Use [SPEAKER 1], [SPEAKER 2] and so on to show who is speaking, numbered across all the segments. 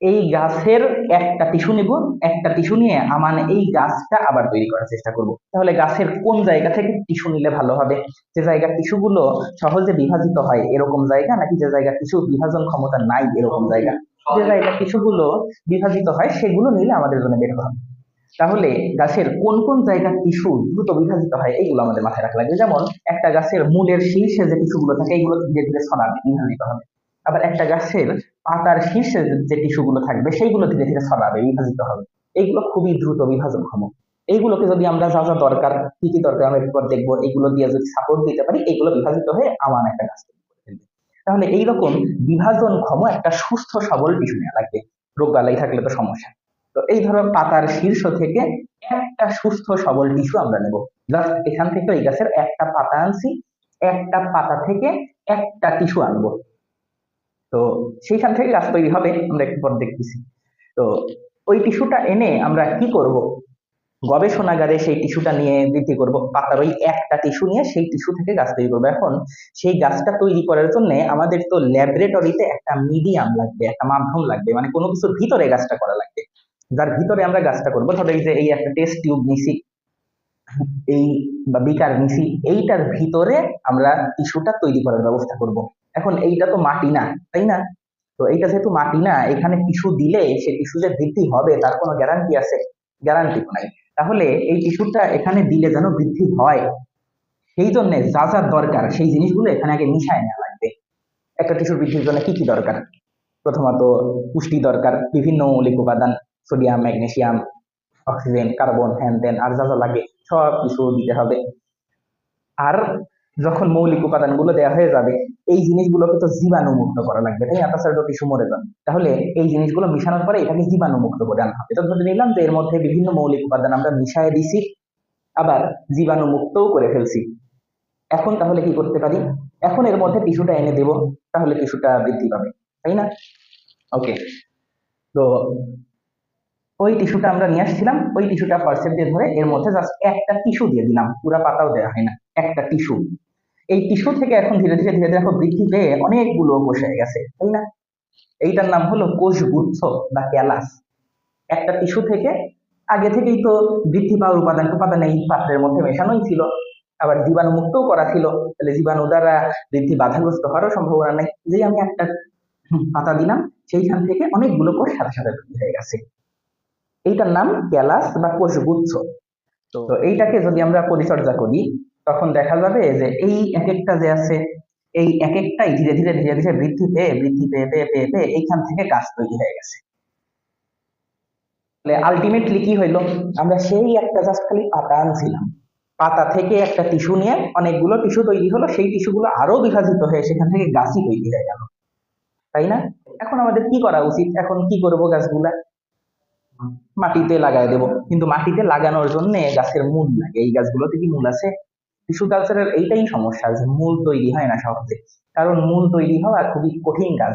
[SPEAKER 1] এই গাছের একটা টিস্যু নিব, একটা টিস্যু নিয়ে আমার এই গাছটা আবার তৈরি করার চেষ্টা করব। তাহলে গাছের কোন জায়গা থেকে টিস্যু নিলে ভালো হবে? যে জায়গা টিস্যুগুলো সহজে বিভাজিত হয় এরকম জায়গা, নাকি যে জায়গা টিস্যু বিভাজন ক্ষমতা নাই এরকম জায়গা? যে জায়গা টিস্যুগুলো বিভাজিত হয়, সেগুলো নিলে আমাদের জন্য বের হবে। তাহলে গাছের কোন কোন জায়গার টিস্যু দ্রুত বিভাজিত হয়, এইগুলো আমাদের মাথায় রাখা লাগবে। যেমন, একটা গাছের মূলের শীর্ষে যে টিস্যুগুলো থাকে, এইগুলো ধীরে ধীরে ছড়াবে বিভাজিত হবে। আবার একটা গাছের পাতার শীর্ষে যে- টিস্যুগুলো থাকবে সেইগুলো ধীরে ধীরে ছড়াবে, বিভাজিত হবে। এইগুলো খুবই দ্রুত বিভাজনক্ষম এইগুলোকে যদি আমরা যা যা দরকার, কি কি দরকার, আমরা এরপর দেখব। এইগুলো দিয়ে যদি সাপোর্ট দিতে পারি এইগুলো বিভাজিত হয়ে আমার একটা গাছ তাহলে এইরকম বিভাজনক্ষম একটা সুস্থ সবল টিস্যু নেওয়া লাগবে। রোগ বালাই থাকলে তো সমস্যা। তো এই ধরো পাতার শীর্ষ থেকে একটা সুস্থ সবল টিস্যু আমরা নেব। জাস্ট এখান থেকে এই গাছের একটা পাতা আনছি, একটা পাতা থেকে একটা টিস্যু আনব। তো সেইখান থেকে গাছ তৈরি হবে, আমরা একটু পর দেখতেছি। তো ওই টিস্যুটা এনে আমরা কি করব? গবেষণাগারে সেই টিস্যুটা নিয়ে বৃদ্ধি করব, পাতার ওই একটা টিস্যু নিয়ে সেই টিস্যু থেকে গাছ তৈরি করব। এখন সেই গাছটা তৈরি করার জন্য আমাদের তো ল্যাবরেটরিতে একটা মিডিয়াম লাগবে, একটা মাধ্যম লাগবে মানে কোনো কিছুর ভিতরে গাছটা করা লাগবে। যার ভিতরে আমরা গাছটা করব, ধরো এই যে এই একটা টেস্ট টিউব নিছি, এই বা বিকার নিছি, এইটার ভিতরে আমরা টিস্যুটা তৈরি করার ব্যবস্থা করব। এখন এইটা তো মাটি না, তাই না? তো এইটা যেহেতু মাটি না, এখানে টিস্যু দিলে সে টিস্যু যে বৃদ্ধি হবে তার কোনো গ্যারান্টি আছে? গ্যারান্টি নাই। তাহলে এই টিস্যুটা এখানে দিলে যেন বৃদ্ধি হয়। সেই জন্য যা যা দরকার, সেই জিনিসগুলো এখানে আগে মিশায় নেওয়া লাগবে। একটা টিস্যুর বৃদ্ধির জন্য কি কি দরকার? প্রথমত পুষ্টি দরকার, বিভিন্ন মৌলিক উপাদান, সোডিয়াম, ম্যাগনেসিয়াম, অক্সিজেন, কার্বন হ্যান আর যা যা লাগে সব কিছু দিতে হবে। আর যখন মৌলিক উপাদানগুলো দেওয়া হয়ে যাবে, এই জিনিসগুলোকে তো জীবাণুমুক্ত করা লাগবে, তাই তো টিস্যু মরে যাবে। তাহলে এই জিনিসগুলো মিশানোর পরে এটাকে জীবাণুমুক্ত করে আনা হবে। তো ধরে নিলাম যে এর মধ্যে বিভিন্ন মৌলিক উপাদান আমরা মিশায় দিছি, আবার জীবাণুমুক্তও করে ফেলছি। এখন তাহলে কি করতে পারি? এখন এর মধ্যে টিস্যুটা এনে দেব, তাহলে টিস্যুটা বৃদ্ধি পাবে, তাই না? ওকে তো ওই টিস্যুটা আমরা নিয়ে আসছিলাম, ওই টিস্যুটা পার্সেল দিয়ে ধরে এর মধ্যে জাস্ট একটা টিস্যু দিয়ে দিলাম, পুরা পাতাও দেওয়া হয় না, একটা টিস্যু। এই টিস্যু থেকে এখন ধীরে ধীরে ধীরে ধীরে এখন বৃদ্ধি পেয়ে অনেকগুলো কোষ হয়ে গেছে তাই না? এইটার নাম হলো কোষগুচ্ছ বা ক্যালাস। একটা টিস্যু থেকে আগে থেকেই তো বৃদ্ধি পাওয়ার উপাদান উপাদান এই পাত্রের মধ্যে মেশানোই ছিল। আবার জীবাণু মুক্তও করা ছিল। তাহলে জীবাণু দ্বারা বৃদ্ধি বাধাগ্রস্ত হওয়ারও সম্ভাবনা নেই। যেই আমি একটা পাতা দিলাম সেইখান থেকে অনেকগুলো কোষ সাথে সাথে বৃদ্ধি হয়ে গেছে। এইটার নাম ক্যালাস বা কোষগুচ্ছ। তো এইটাকে যদি আমরা পরিচর্যা করি তখন দেখা যাবে যে এই এক একটা যে আছে, এই এক একটাই ধীরে ধীরে ধীরে ধীরে বৃদ্ধি পেয়ে বৃদ্ধি পেয়ে পেয়ে পেয়ে পেয়ে এইখান থেকে গাছ তৈরি হয়ে গেছে। আলটিমেটলি কি হইল? আমরা সেই একটা জাস্ট খালি পাতা আনছিলাম। পাতা থেকে একটা টিস্যু নিয়ে অনেকগুলো টিস্যু তৈরি হলো, সেই টিস্যুগুলো আরও বিভাজিত হয়ে সেখান থেকে গাছই তৈরি হয়ে গেল। তাই না? এখন আমাদের কি করা উচিত? এখন কি করব গাছগুলা? মাটিতে লাগাই দেব। কিন্তু মাটিতে লাগানোর জন্য গাছের মূল লাগে। এই গাছগুলোতে কি মূল আছে? টিস্যু কালচারের এইটাই সমস্যা যে মূল তৈরি হয় না সহজে। কারণ মূল তৈরি হওয়া খুবই কঠিন কাজ।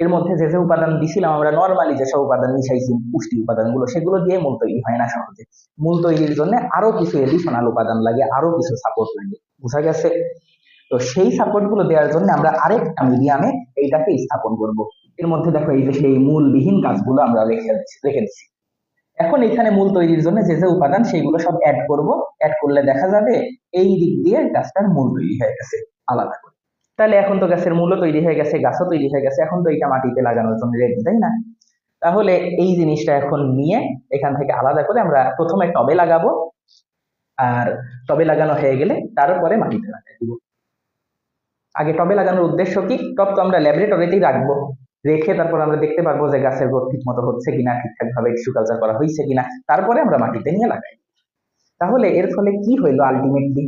[SPEAKER 1] এর মধ্যে যে যে উপাদান দিছিলাম আমরা নর্মালি যেসব উপাদান মিশাইছি, পুষ্টি উপাদানগুলো, সেগুলো দিয়ে মূল তৈরি হয় না সহজে। মূল তৈরির জন্য আরও কিছু এডিশনাল উপাদান লাগে, আরও কিছু সাপোর্ট লাগে। বোঝা গেছে? তো সেই সাপোর্টগুলো দেওয়ার জন্য আমরা আরেকটা মিডিয়ামে এইটাকে স্থাপন করব। এর মধ্যে দেখো এই যে সেই মূলবিহীন কাজগুলো আমরা রেখে রেখে দিচ্ছি। এখন এখানে মূল তৈরির জন্য যে যে উপাদান সেইগুলো সব অ্যাড করব অ্যাড করলে দেখা যাবে এই দিক দিয়ে গাছটার মূল তৈরি হয়ে গেছে, আলাদা করে। তাহলে এখন তো গাছের মূলও তৈরি হয়ে গেছে, গাছও তৈরি হয়ে গেছে, এখন তো এটা মাটিতে লাগানোর জন্য রেডি তাই না? তাহলে এই জিনিসটা এখন নিয়ে এখান থেকে আলাদা করে আমরা প্রথমে টবে লাগাবো, আর টবে লাগানো হয়ে গেলে তারপরে মাটিতে লাগাই দিব। আগে টবে লাগানোর উদ্দেশ্য কি? টব তো আমরা ল্যাবরেটরিতেই রাখব। রেখে তারপর আমরা দেখতে পারব যে গাছের গ্রোথ ঠিক মতো হচ্ছে কিনা ঠিকঠাক ভাবে কালচার করা হয়েছে কিনা, তারপরে আমরা মাটিতে নিয়ে লাগাই। তাহলে এর ফলে কি হইল আলটিমেটলি